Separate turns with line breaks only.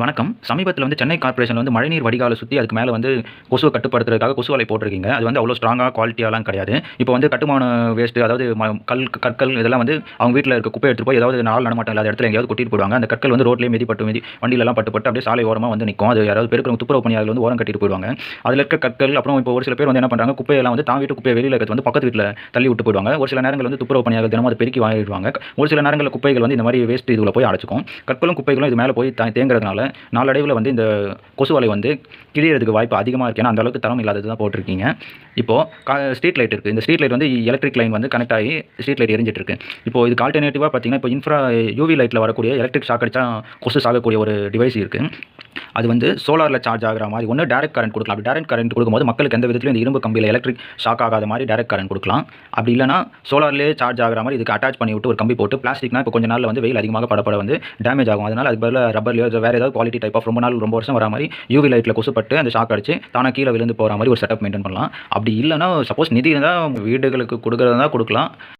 வணக்கம். சமீபத்தில் வந்து சென்னை கார்ப்பரேஷன் வந்து மழைநீர் வடிகாலை சுற்றி அதுக்கு மேலே வந்து கொசுவை கட்டுப்படுத்துறதுக்காக கொசு வலை போட்டிருக்கீங்க. அது வந்து அவ்வளோ ஸ்ட்ராங்காக குவாலிட்டியாலாம் கிடையாது. இப்போ வந்து கட்டுமான வேஸ்ட்டு அதாவது கல் கற்கள் இதெல்லாம் வந்து அவங்க வீட்டில் இருக்க குப்பை எடுத்துட்டு போய் ஏதாவது நாள் நடமாட்டம் இல்லாத இடத்துல எங்கேயாவது கொட்டிட்டு போடுவாங்க அந்த கற்கள் வந்து ரோட்லேயே மிதி பட்டு மிதி வண்டியிலலாம் பட்டு பட்டு அப்படியே சாலை ஓரமாக வந்து நிற்கும் அது யாராவது பெருக்கிறவங்க துப்புரவு பணியாளர் வந்து ஓரம் கட்டிட்டு போயிடுவாங்க. அதில் இருக்க கற்கள் அப்புறம் இப்போ ஒரு சில பேர் வந்து என்ன பண்ணுறாங்க குப்பையெல்லாம் வந்து தான் வீட்டு குப்பையை வெளியில் இருக்கிறது வந்து பக்கத்து வீட்டில் தள்ளி விட்டு போயிடுவாங்க. ஒரு சில நேரங்கள் வந்து துப்புரவு பணியாளர் தினமும் அதை பெருக்கி வாங்கிடுவாங்க ஒரு சில நேரங்களில் குப்பைகள் வந்து இந்த மாதிரி வேஸ்ட் இதில் போய் அடைச்சிக்கும். கற்களும் குப்பைகளும் இது மேலே போய் தேங்குறதுனால நாளடைவில் வந்து இந்த கொசு வலை வந்து கிழியறதுக்கு வாய்ப்பு அதிகமாக இருக்குது ஏன்னா அந்த அளவுக்கு தரம் இல்லாதது தான் போட்டிருக்கீங்க. இப்போது ஸ்ட்ரீட் லைட் இருக்குது இந்த ஸ்ட்ரீட் லைட் வந்து எலக்ட்ரிக் லைன் வந்து கனெக்ட் ஆகி ஸ்ட்ரீட் லைட் எரிஞ்சிட்டு இருக்கு இப்போ இதுக்கு ஆல்டர்னேட்டிவாக பார்த்தீங்கன்னா இப்போ இன்ஃப்ரா யூவி லைட்டில் வரக்கூடிய எலக்ட்ரிக் ஷாக் அடித்தா கொசு சாகக்கூடிய ஒரு டிவைஸ் இருக்குது அது வந்து சோலாரில் சார்ஜ் ஆகிற மாதிரி. ஒன்று டேரக்ட் கரண்ட் கொடுக்கலாம். அப்படி டேரக்ட் கரண்ட் கொடுக்கும்போது மக்களுக்கு எந்த விதத்திலும் இந்த இரும்பு கம்பியில் எலக்ட்ரிக் ஷாக் ஆகாத மாதிரி டேரக்ட் கரண்ட் கொடுக்கலாம். அப்படி இல்லைனா சோலார்லேயே சார்ஜ் ஆகிற மாதிரி இதுக்கு அட்டாச் பண்ணி விட்டு ஒரு கம்பி போட்டு பிளாஸ்டிக்னா இப்போ கொஞ்ச நாளில் வந்து வெயில் அதிகமாக படப்பட வந்து டேமேஜ் ஆகும். அதனால் அதுக்கு பதில் ரப்பர்லையோ வேறு ஏதாவது குவாலிட்டி டைப் ஆஃப் ரொம்ப நாள் ரொம்ப வருஷம் வர மாதிரி யூவி லைட்டில் கொசுப்பட்டு அந்த ஷாக் அடிச்சு தானாக கீழே விழுந்து போகிற மாதிரி ஒரு செட்டப் மெயின்டைன் பண்ணலாம். அப்படி இல்லைனா சப்போஸ் நிதி இருந்தால் வீடுகளுக்கு கொடுக்குறதா கொடுக்கலாம்.